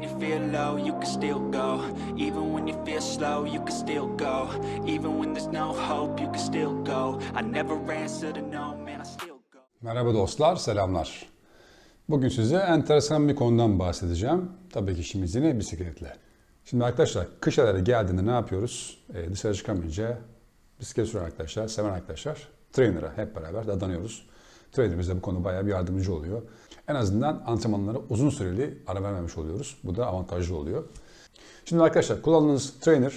when you feel low, you can still go. Even when you feel slow, you can still go. Even when there's no hope, you can still go. I never answer to no, man, I still go. Merhaba dostlar, selamlar. Bugün size enteresan bir konudan bahsedeceğim. Tabii ki işimiz yine bisikletle. Şimdi arkadaşlar kış ayları geldiğinde ne yapıyoruz? Ee, dışarı çıkamayınca bisiklet süren arkadaşlar, seven arkadaşlar trainer'a hep beraber dadanıyoruz. Trainer bize bu konuda bayağı bir yardımcı oluyor. En azından antrenmanlara uzun süreli ara vermemiş oluyoruz. Bu da avantajlı oluyor. Şimdi arkadaşlar kullandığınız trainer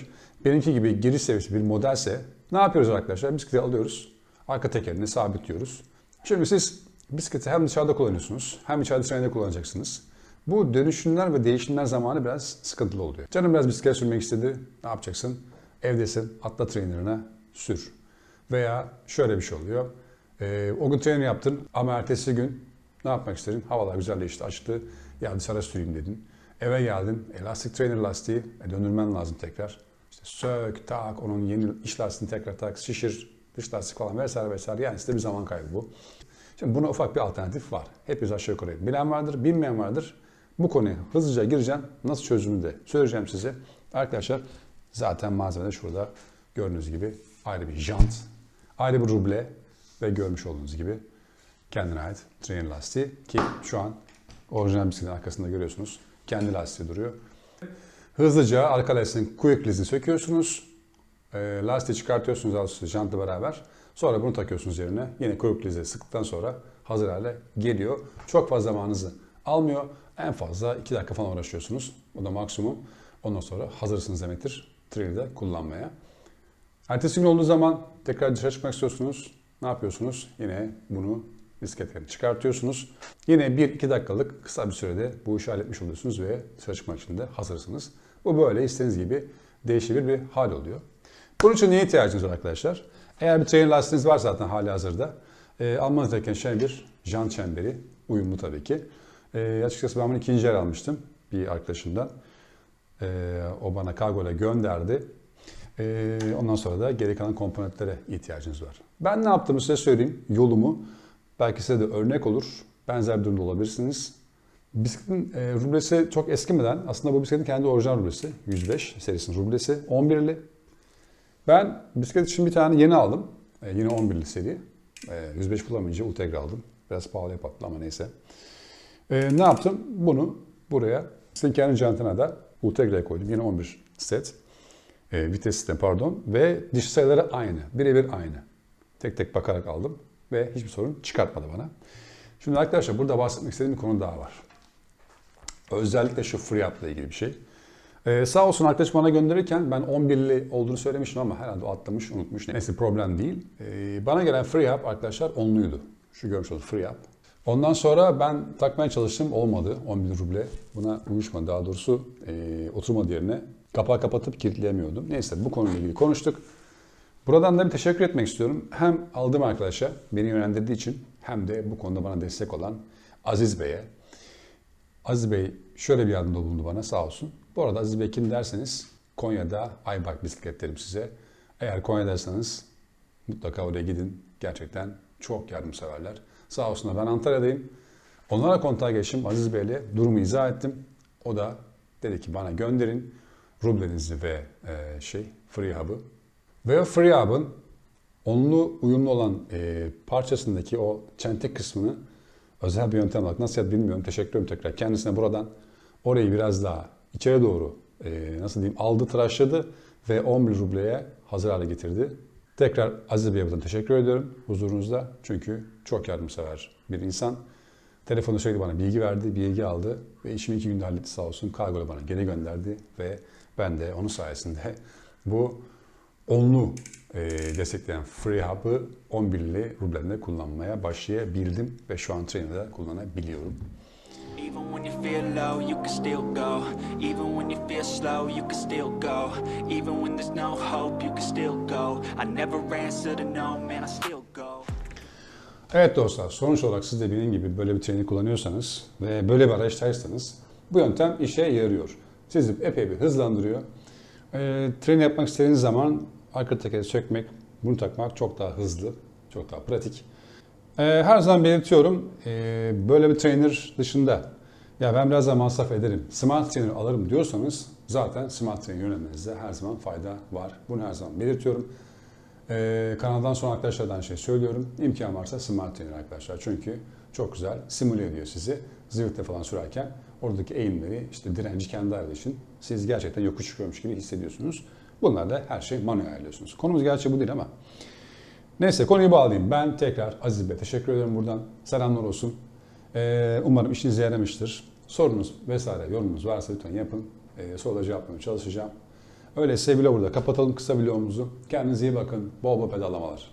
benimki gibi giriş seviyesi bir modelse ne yapıyoruz arkadaşlar? Bisikleti alıyoruz. Arka tekerini sabitliyoruz. Şimdi siz bisikleti hem dışarıda kullanıyorsunuz hem içeride trainer'de kullanacaksınız. Bu dönüşümler ve değişimler zamanı biraz sıkıntılı oluyor. Canım biraz bisiklet sürmek istedi. Ne yapacaksın? Evdesin. Atla trainer'ına sür. Veya şöyle bir şey oluyor. Ee, o gün trainer yaptın ama ertesi gün ne yapmak istedin? Havalar güzelleşti, açtı. Ya dışarı süreyim dedin. Eve geldin. Elastik trainer lastiği e, döndürmen lazım tekrar. İşte sök, tak, onun yeni iç lastiğini tekrar tak, şişir, dış lastik falan vesaire vesaire. Yani size bir zaman kaybı bu. Şimdi buna ufak bir alternatif var. Hepimiz aşağı yukarı bilen vardır, bilmeyen vardır. Bu konuya hızlıca gireceğim. Nasıl çözümünü de söyleyeceğim size. Arkadaşlar zaten malzeme de şurada gördüğünüz gibi ayrı bir jant, ayrı bir ruble ve görmüş olduğunuz gibi kendine ait trainer lastiği ki şu an orijinal bisikletin arkasında görüyorsunuz. Kendi lastiği duruyor. Hızlıca arka lastiğin quick lizini söküyorsunuz. E, lastiği çıkartıyorsunuz alt üstü jantla beraber. Sonra bunu takıyorsunuz yerine. Yine quick lizi sıktıktan sonra hazır hale geliyor. Çok fazla zamanınızı almıyor. En fazla 2 dakika falan uğraşıyorsunuz. O da maksimum. Ondan sonra hazırsınız demektir. Trailer'de kullanmaya. Ertesi gün olduğu zaman tekrar dışarı çıkmak istiyorsunuz. Ne yapıyorsunuz? Yine bunu bisikletlerini çıkartıyorsunuz. Yine 1-2 dakikalık kısa bir sürede bu işi halletmiş oluyorsunuz ve dışarı çıkmak için de hazırsınız. Bu böyle istediğiniz gibi değişebilir bir hal oluyor. Bunun için neye ihtiyacınız var arkadaşlar? Eğer bir trainer lastiğiniz var zaten hali hazırda. E, almanız gereken şey bir jant çemberi. Uyumlu tabii ki. E, açıkçası ben bunu ikinci el almıştım bir arkadaşımdan. E, o bana kargo ile gönderdi. E, ondan sonra da geri kalan komponentlere ihtiyacınız var. Ben ne yaptığımı size söyleyeyim. Yolumu. Belki size de örnek olur. Benzer bir durumda olabilirsiniz. Bisikletin e, rublesi çok eskimeden aslında bu bisikletin kendi orijinal rublesi. 105 serisinin rublesi. 11'li. Ben bisiklet için bir tane yeni aldım. E, yine 11'li seri. E, 105 bulamayınca Ultegra aldım. Biraz pahalıya patladı ama neyse. E, ne yaptım? Bunu buraya bisikletin kendi jantına da Ultegra'ya koydum. Yine 11 set. E, vites sistemi pardon. Ve diş sayıları aynı. Birebir aynı. Tek tek bakarak aldım. Ve hiçbir sorun çıkartmadı bana. Şimdi arkadaşlar burada bahsetmek istediğim bir konu daha var. Özellikle şu free up ile ilgili bir şey. Ee, sağ olsun arkadaş bana gönderirken ben 11'li olduğunu söylemiştim ama herhalde atlamış, unutmuş. Neyse problem değil. Ee, bana gelen free up arkadaşlar 10'luydu. Şu görmüş olduğunuz free up. Ondan sonra ben takmaya çalıştım. Olmadı. 11 ruble. Buna uyuşmadı. Daha doğrusu e, oturmadı yerine. Kapağı kapatıp kilitleyemiyordum. Neyse bu konuyla ilgili konuştuk. Buradan da bir teşekkür etmek istiyorum. Hem aldığım arkadaşa beni yönlendirdiği için hem de bu konuda bana destek olan Aziz Bey'e. Aziz Bey şöyle bir yardımda bulundu bana sağ olsun. Bu arada Aziz Bey kim derseniz Konya'da Aybak bisikletlerim size. Eğer Konya'daysanız mutlaka oraya gidin. Gerçekten çok yardımseverler. Sağ olsunlar ben Antalya'dayım. Onlara kontağa geçtim Aziz Bey'le durumu izah ettim. O da dedi ki bana gönderin rublenizi ve e, şey Free Hub'ı. Ve o Free Hub'ın onlu uyumlu olan e, parçasındaki o çentik kısmını özel bir yöntem olarak nasıl yaptı bilmiyorum. Teşekkür ederim tekrar. Kendisine buradan orayı biraz daha içeri doğru e, nasıl diyeyim aldı tıraşladı ve 11 rubleye hazır hale getirdi. Tekrar Aziz Bey'e buradan teşekkür ediyorum huzurunuzda. Çünkü çok yardımsever bir insan. Telefonu sürekli bana bilgi verdi, bilgi aldı ve işimi iki günde halletti sağ olsun. Kargoyla bana geri gönderdi ve ben de onun sayesinde bu onlu e, destekleyen Free Hub'ı 11'li rublemle kullanmaya başlayabildim ve şu an trainer'da kullanabiliyorum. Even when you feel low, you can still go. Even when you feel slow, you can still go. Even when there's no hope, you can still go. I never answer to no, man, I still go. Evet dostlar sonuç olarak siz de benim gibi böyle bir trainer kullanıyorsanız ve böyle bir araçtaysanız bu yöntem işe yarıyor. Sizi epey bir hızlandırıyor. E, trainer yapmak istediğiniz zaman arka tekeri sökmek, bunu takmak çok daha hızlı, çok daha pratik. E, her zaman belirtiyorum e, böyle bir trainer dışında Ya ben biraz daha masraf ederim, smart trainer alırım diyorsanız zaten smart trainer yönelmenizde her zaman fayda var. Bunu her zaman belirtiyorum. Ee, kanaldan sonra arkadaşlardan şey söylüyorum. İmkan varsa smart trainer arkadaşlar. Çünkü çok güzel simüle ediyor sizi. Zıvıkta falan sürerken oradaki eğimleri, işte direnci kendi ayarlayışın siz gerçekten yokuş çıkıyormuş gibi hissediyorsunuz. Bunlarla her şey manuel ayarlıyorsunuz. Konumuz gerçi bu değil ama Neyse konuyu bağlayayım. Ben tekrar Aziz Bey teşekkür ederim buradan. Selamlar olsun. Ee, umarım işinize yaramıştır. Sorunuz vesaire yorumunuz varsa lütfen yapın. Ee, sorulara cevaplamaya çalışacağım. Öyleyse vlogu burada kapatalım kısa vlogumuzu. Kendinize iyi bakın. Bol bol pedalamalar.